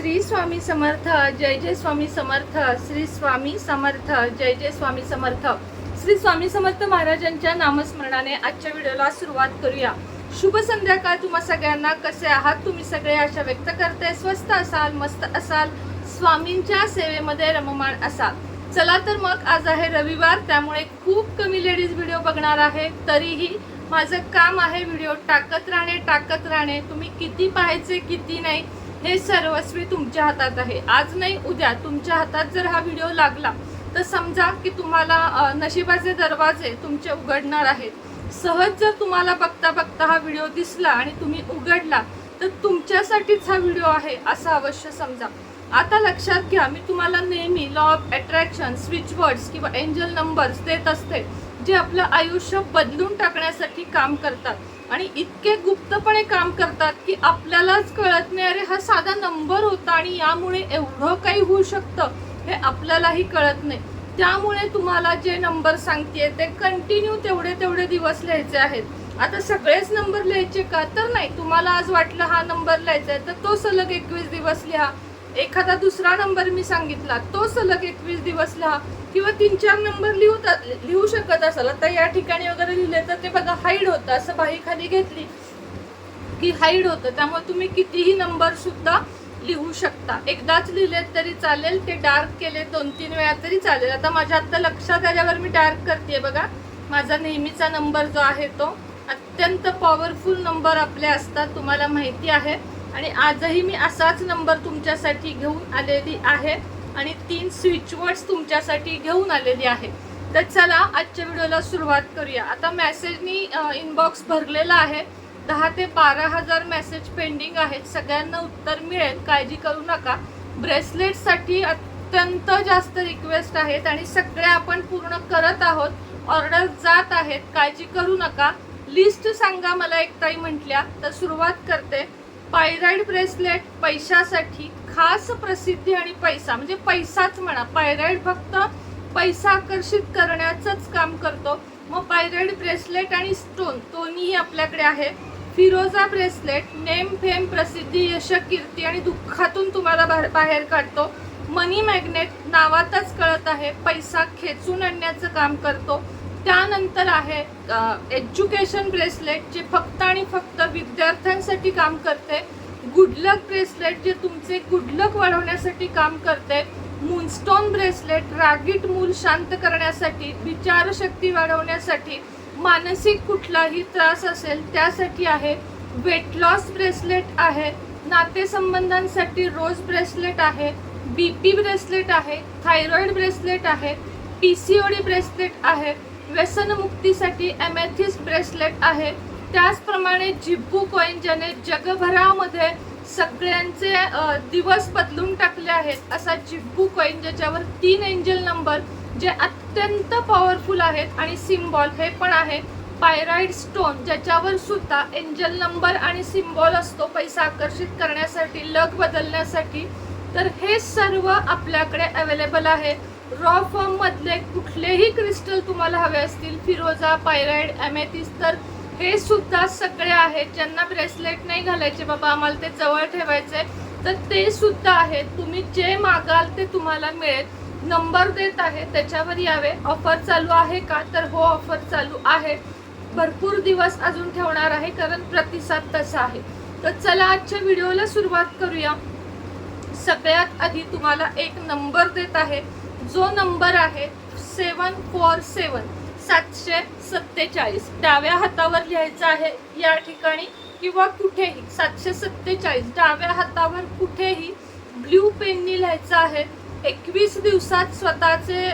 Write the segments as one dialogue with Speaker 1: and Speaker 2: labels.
Speaker 1: श्री स्वामी समर्थ जय जय स्वामी समर्थ श्री स्वामी समर्थ जय जय स्वामी समर्थ. श्री स्वामी समर्थ महाराजांच्या नामस्मरणाने आजच्या व्हिडिओला सुरुवात करूया. शुभ संध्याकाळ तुम्हा सगळ्यांना. कसे आहात तुम्ही सगळे? आशा व्यक्त करते. स्वस्त असाल मस्त असाल. स्वामींच्या सेवेमध्ये रममाण असाल. चला तर मग आज आहे रविवार त्यामुळे खूप कमी लेडीज व्हिडिओ बघणार आहे तरीही माझं काम आहे व्हिडिओ टाकत राहणे टाकत राहणे. तुम्ही किती पाहायचे किती नाही हे सर्वस्वी तुमच्या हातात आहे. आज नाही उद्या. तुमच्या हातात जर हा व्हिडिओ लागला तर समजा की तुम्हाला नशिबाचे दरवाजे तुमचे उघडणार आहेत. सहज जर तुम्हाला बघता बघता हा व्हिडिओ दिसला आणि तुम्ही उघडला तर तुमच्यासाठीच हा व्हिडिओ आहे असं अवश्य समजा. आता लक्षात घ्या मी तुम्हाला नेहमी law of attraction switch words किंवा एंजल नंबर्स देत असते जे आपलं आयुष्य बदलून टाकण्यासाठी काम करतात. आणि इतके गुप्तपणे काम करतात की आपल्यालाच कळत नाही अरे हा साधा नंबर होता आणि यामुळे एवढं काही होऊ शकतं हे आपल्यालाही कळत नाही. त्यामुळे तुम्हाला जे नंबर सांगते ते कंटिन्यू तेवढे तेवढे दिवस लिहायचे आहेत. आता सगळेच नंबर लिहायचे का? तर नाही. तुम्हाला आज वाटलं हा नंबर लिहायचा आहे तर तो सलग एकवीस दिवस लिहा. एखादा दुसरा नंबर मी सांगितला तो सलग एकवीस दिवस लिहा. किंवा तीन चार नंबर लिहू लिहू शकत असाल. आता या ठिकाणी वगैरे लिहिले तर ते बघा हाईड होतं. असं बाही खाली घेतली की हाईड होतं. त्यामुळे तुम्ही कितीही नंबर सुद्धा लिहू शकता. एकदाच लिहिलेत तरी चालेल. ते डार्क केले दोन तीन वेळा तरी चालेल. आता माझ्या आत्ता लक्षात आल्यावर मी डार्क करते बघा. माझा नेहमीचा नंबर जो आहे तो अत्यंत पॉवरफुल नंबर आपले असतात. तुम्हाला माहिती आहे. आणि आजही मी असाच नंबर तुमच्यासाठी घेऊन आलेली आहे आणि तीन स्विचवर्ड्स तुमच्यासाठी घेऊन आलेली आहे. तर चला आजच्या व्हिडिओला सुरुवात करूया. आता मेसेजनी इनबॉक्स भरलेला आहे. दहा ते बारा हजार मेसेज पेंडिंग आहेत. सगळ्यांना उत्तर मिळेल. काळजी करू नका. ब्रेसलेटसाठी अत्यंत जास्त रिक्वेस्ट आहेत आणि सगळ्या आपण पूर्ण करत आहोत. ऑर्डर जात आहेत. काळजी करू नका. लिस्ट सांगा मला एक ताई म्हटल्या. तर सुरुवात करते. पायराईड ब्रेसलेट पैशासाठी खास प्रसिद्धी आणि पैसा म्हणजे पैसाच म्हणा पायराईड फक्त पैसा आकर्षित करण्याचंच काम करतो. मग पायराईड ब्रेसलेट आणि स्टोन दोन्ही आपल्याकडे आहे. फिरोजा ब्रेसलेट नेम फेम प्रसिद्धी यश कीर्ती आणि दुःखातून तुम्हाला बाहेर काढतो. मनी मॅग्नेट नावातच कळत आहे. पैसा खेचून आणण्याचं काम करतो. त्यानंतर आहे एज्युकेशन ब्रेसलेट जे फक्त आणि फक्त विद्यार्थ्यांसाठी काम करते गुडलक ब्रेसलेट जे तुमचे गुडलक वाढवण्यासाठी काम करते मूनस्टोन ब्रेसलेट रागीट मूल शांत करण्यासाठी विचारशक्ती वाढवण्यासाठी मानसिक कुठलाही त्रास असेल त्यासाठी आहे वेट लॉस ब्रेसलेट आहे नातेसंबंधांसाठी रोज ब्रेसलेट आहे बी पी ब्रेसलेट आहे थायरॉईड ब्रेसलेट आहे P C O D bracelet आहे व्यसनमुक्तीसाठी एमॅथिस ब्रेसलेट आहे. त्याचप्रमाणे जिब्बू कॉईन ज्याने जगभरामध्ये सगळ्यांचे दिवस बदलून टाकले आहेत असा जिब्बू कॉईन ज्याच्यावर तीन एंजल नंबर जे अत्यंत पॉवरफुल आहेत आणि सिम्बॉल हे पण आहे पायराईड स्टोन ज्याच्यावर सुद्धा एंजल नंबर आणि सिम्बॉल असतो पैसा आकर्षित करण्यासाठी लग बदलण्यासाठी. तर हे सर्व आपल्याकडे अवेलेबल आहे. रॉ फॉर्म मधले कुठलेही क्रिस्टल तुम्हाला हवे असतील फिरोजा पायराईड ॲमेथिस तर हे सुद्धा सगळे आहेत. ज्यांना ब्रेसलेट नाही घालायचे बाबा आम्हाला ते जवळ ठेवायचे तर ते सुद्धा आहेत. तुम्ही जे मागाल ते तुम्हाला मिळेल. नंबर देत आहे त्याच्यावर यावे. ऑफर चालू आहे का? तर हो ऑफर चालू आहे. भरपूर दिवस अजून ठेवणार आहे कारण प्रतिसाद तसा आहे. तर चला आजच्या व्हिडिओला सुरुवात करूया. सगळ्यात आधी तुम्हाला एक नंबर देत आहे. जो नंबर आहे सेवन फोर सेवन सातशे सत्तेचाळीस. डाव्या हातावर लिहायचं आहे या ठिकाणी किंवा कुठेही. सातशे सत्तेचाळीस. डाव्या हातावर कुठेही ब्ल्यू पेननी लिहायचं आहे. एकवीस दिवसात स्वतःचे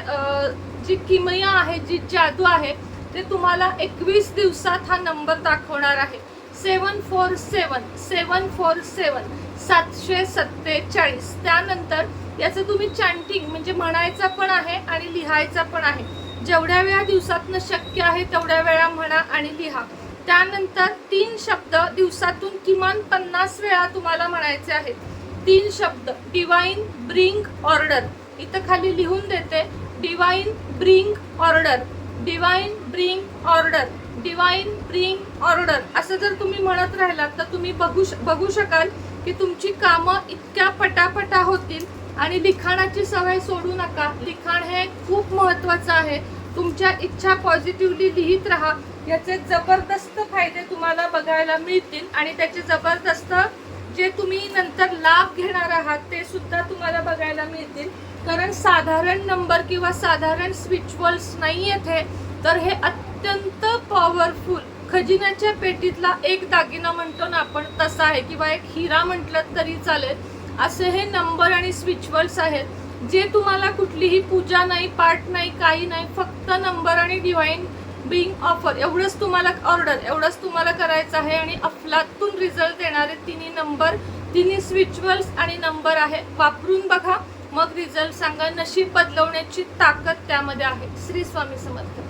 Speaker 1: जी किमया आहे जी जादू आहे ते तुम्हाला एकवीस दिवसात हा नंबर दाखवणार आहे. सेवन फोर सेवन सेवन फोर सेवन सातशे सत्तेचाळीस. त्यानंतर याचं तुम्ही चॅन्टिंग म्हणजे म्हणायचा पण आहे आणि लिहायचा पण आहे. जेवढ्या वेळा दिवसातनं शक्य आहे तेवढ्या वेळा म्हणा आणि लिहा. त्यानंतर तीन शब्द दिवसातून किमान पन्नास वेळा तुम्हाला म्हणायचे आहेत. तीन शब्द डिवाईन ब्रिंग ऑर्डर इथं खाली लिहून देते divine bring order divine bring order divine bring order असं जर तुम्ही म्हणत राहिलात तर तुम्ही बघू श- बघू शकाल की तुमची कामं इतक्या पटापटा होतील आणि लिखाणाची सवय सोडू नका. लिखाण हे खूप महत्वाचं आहे. तुमच्या इच्छा पॉझिटिव्हली लिहित राहा. याचे जबरदस्त फायदे तुम्हाला बघायला मिळतील आणि त्याचे जबरदस्त जे तुम्ही नंतर लाभ घेणार आहात ते सुद्धा तुम्हाला बघायला मिळतील. कारण साधारण नंबर किंवा साधारण स्विचवल्स नाही येथे तर हे अत्यंत पॉवरफुल खजिन्याच्या पेटीतला एक दागिना म्हणतो ना आपण तसा आहे. किंवा एक हिरा म्हटलं तरी चालेल. असे हे नंबर आणि स्विचवल्स आहेत जे तुम्हाला कुठलीही पूजा नाही पाठ नाही काही नाही फक्त नंबर आणि डिवाईन बिंग ऑफर एवढंच तुम्हाला ऑर्डर एवढंच तुम्हाला करायचं आहे आणि अफलातून रिझल्ट देणारे तिन्ही नंबर तिन्ही स्विचवल्स आणि नंबर आहे. वापरून बघा मग रिझल्ट सांगा. नशीब बदलवण्याची ताकद त्यामध्ये आहे. श्री स्वामी समर्थ.